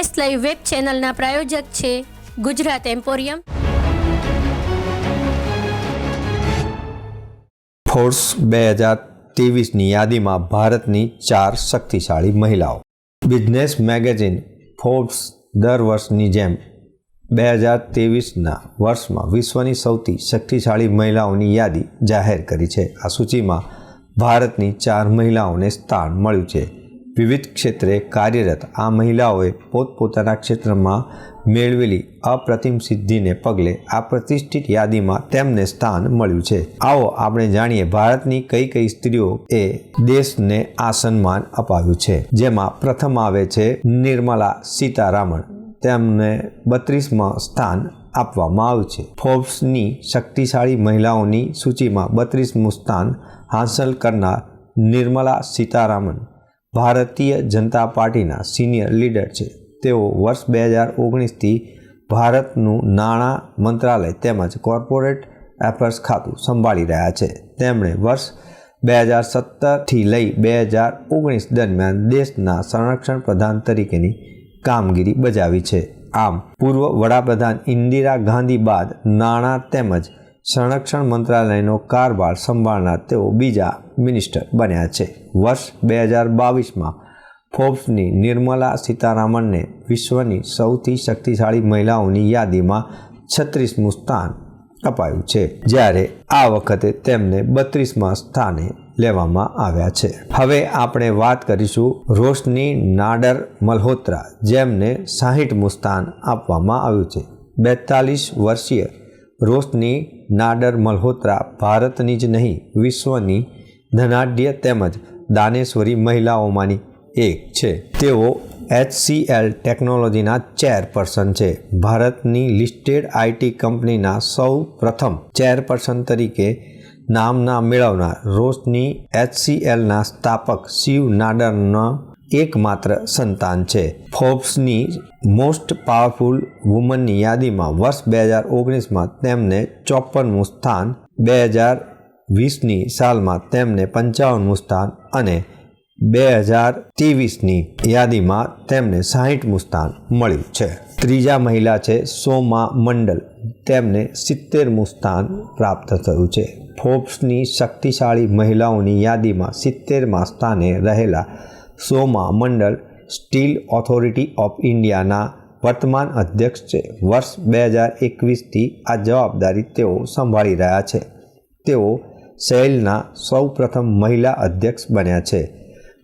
S live web ચેનલના પ્રાયોજક છે Gujarat emporium. Force બે હજાર ત્રેવીસની યાદીમાં ભારતની ચાર શક્તિશાળી મહિલાઓ. બિઝનેસ મેગેઝિન ફોર્બ્સ દર વર્ષની જેમ બે હજાર ત્રેવીસના વર્ષમાં વિશ્વની સૌથી શક્તિશાળી મહિલાઓની યાદી જાહેર કરી છે. આ સૂચિમાં ભારતની ચાર મહિલાઓને સ્થાન મળ્યું છે. વિવિધ ક્ષેત્રે કાર્યરત આ મહિલાઓએ પોતપોતાના ક્ષેત્રમાં મેળવેલી અપ્રતિમ સિદ્ધિને પગલે આ પ્રતિષ્ઠિત યાદીમાં તેમને સ્થાન મળ્યું છે. આવો આપણે જાણીએ ભારતની કઈ કઈ સ્ત્રીઓ એ દેશને આ સન્માન અપાવ્યું છે. જેમાં પ્રથમ આવે છે નિર્મલા સીતારામન. તેમને બત્રીસમાં સ્થાન આપવામાં આવ્યું છે. ફોર્બ્સની શક્તિશાળી મહિલાઓની સૂચિમાં બત્રીસમું સ્થાન હાંસલ કરનાર નિર્મલા સીતારામન ભારતીય જનતા પાર્ટીના સિનિયર લીડર છે. તેઓ વર્ષ બે હજાર ઓગણીસથી ભારતનું નાણાં મંત્રાલય તેમજ કોર્પોરેટ એફર્સ ખાતું સંભાળી રહ્યા છે. તેમણે વર્ષ બે હજાર સત્તરથી લઈ બે હજાર ઓગણીસ દરમિયાન દેશના સંરક્ષણ પ્રધાન તરીકેની કામગીરી બજાવી છે. આમ, પૂર્વ વડાપ્રધાન ઇન્દિરા ગાંધી બાદ નાણાં તેમજ સંરક્ષણ મંત્રાલયનો કારભાર સંભાળનાર તેઓ બીજા મિનિસ્ટર બન્યા છે. વર્ષ બે હજાર બાવીસમાં ફોર્બ્સની નિર્મલા સીતારામનને વિશ્વની સૌથી શક્તિશાળી મહિલાઓની યાદીમાં છત્રીસમું સ્થાન અપાયું છે, જ્યારે આ વખતે તેમને બત્રીસમાં સ્થાને લેવામાં આવ્યા છે. હવે આપણે વાત કરીશું રોશની નાડર મલ્હોત્રા, જેમને સાહીઠમું સ્થાન આપવામાં આવ્યું છે. બેતાલીસ વર્ષીય રોશની નાડર મલ્હોત્રા ભારતની જ નહીં, વિશ્વની ધનાઢ્ય તેમજ દાનેશ્વરી મહિલાઓમાંની એક છે. તેઓ એચસીએલ ટેકનોલોજીના ચેરપર્સન છે. ભારતની લિસ્ટેડ આઈટી કંપનીના સૌ પ્રથમ ચેરપર્સન તરીકે નામના મેળવનાર રોશની એચસીએલના સ્થાપક શિવ નાડરના એકમાત્ર સંતાન છે. ફોર્બ્સની મોસ્ટ પાવરફુલ વુમનની યાદીમાં વર્ષ બે હજાર ઓગણીસમાં તેમને ચોપનમું સ્થાન, બે હજાર વીસની સાલમાં તેમને પંચાવનમું સ્થાન અને બે હજાર ત્રેવીસની યાદીમાં તેમને સાહીઠમું સ્થાન મળ્યું છે. ત્રીજા મહિલા છે સોમા મંડલ. તેમને સિત્તેરમું સ્થાન પ્રાપ્ત થયું છે. ફોર્બ્સની શક્તિશાળી મહિલાઓની યાદીમાં સિત્તેરમાં સ્થાને રહેલા સોમા મંડળ સ્ટીલ ઓથોરિટી ઓફ ઇન્ડિયાના વર્તમાન અધ્યક્ષ છે. વર્ષ બે હજાર એકવીસથી આ જવાબદારી તેઓ સંભાળી રહ્યા છે. તેઓ સેલના સૌ પ્રથમ મહિલા અધ્યક્ષ બન્યા છે.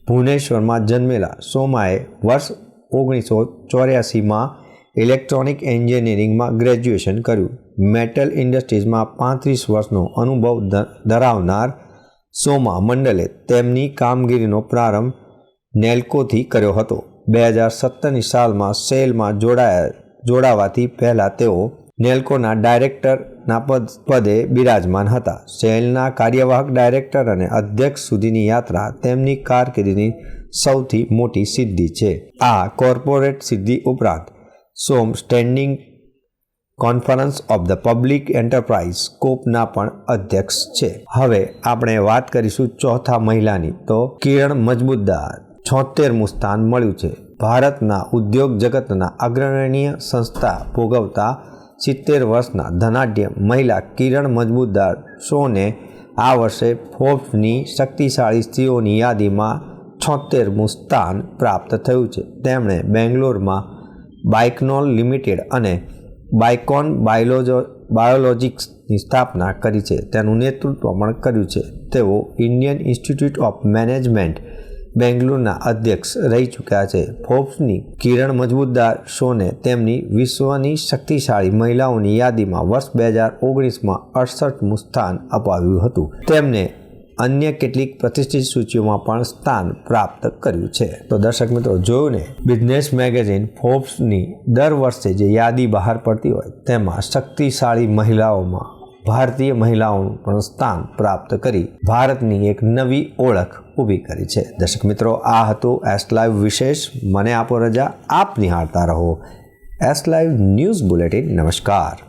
ભુવનેશ્વરમાં જન્મેલા સોમાએ વર્ષ ઓગણીસો ચોર્યાસીમાં ઇલેક્ટ્રોનિક એન્જિનિયરિંગમાં ગ્રેજ્યુએશન કર્યું. મેટલ ઇન્ડસ્ટ્રીઝમાં પાંત્રીસ વર્ષનો અનુભવ ધરાવનાર સોમા મંડલે તેમની કામગીરીનો પ્રારંભ નેલ્કોથી કર્યો હતો. બે હજાર સત્તરની સાલમાં સેલમાં જોડાયા, જોડાવાથી પહેલાં તેઓ નેલ્કોના ડાયરેક્ટરના પદ, પદે બિરાજમાન હતા. સેલના કાર્યવાહક ડાયરેક્ટર અને અધ્યક્ષ સુધીની યાત્રા તેમની કારકિર્દીની સૌથી મોટી સિદ્ધિ છે. આ કોર્પોરેટ સિદ્ધિ ઉપરાંત સોમ standing conference of the public enterprise કોપના પણ અધ્યક્ષ છે. હવે આપણે વાત કરીશું ચોથા મહિલાની, તો કિરણ મજબૂતદાર છોતેરમું સ્થાન મળ્યું છે. ભારતના ઉદ્યોગ જગતના અગ્રણીય સંસ્થા ભોગવતા સિત્તેર વર્ષના ધનાઢ્ય મહિલા કિરણ મજબૂતદાર શોને આ વર્ષે ફોર્બ્સની શક્તિશાળી સ્ત્રીઓની યાદીમાં છોતેરમું સ્થાન પ્રાપ્ત થયું છે. તેમણે બેંગ્લોરમાં બાઇકનોલ લિમિટેડ અને બાઇકોન બાયોલોજો, બાયોલોજિક્સની સ્થાપના કરી છે. તેનું નેતૃત્વ પણ કર્યું છે. તેઓ ઇન્ડિયન ઇન્સ્ટિટ્યૂટ ઓફ મેનેજમેન્ટ બેંગ્લોરના અધ્યક્ષ રહી ચૂક્યા છે. ફોર્બ્સની કિરણ મજબૂતદાર શોને તેમની વિશ્વની શક્તિશાળી મહિલાઓની યાદીમાં વર્ષ બે હજાર ઓગણીસમાં અડસઠમું સ્થાન અપાવ્યું હતું. તેમને અન્ય કેટલીક પ્રતિષ્ઠિત સૂચિઓમાં પણ સ્થાન પ્રાપ્ત કર્યું છે. તો દર્શક મિત્રો, જોયું ને? બિઝનેસ મેગેઝિન ફોર્બ્સની દર વર્ષે જે યાદી બહાર પડતી હોય, તેમાં શક્તિશાળી મહિલાઓમાં ભારતીય મહિલાઓનું પણ સ્થાન પ્રાપ્ત કરી ભારતની એક નવી ઓળખ ઊભી કરી છે. દર્શક મિત્રો, આ હતું એસ લાઈવ વિશેષ. મને આપો રજા, આપ નિહાળતા રહો. S live news bulletin. નમસ્કાર.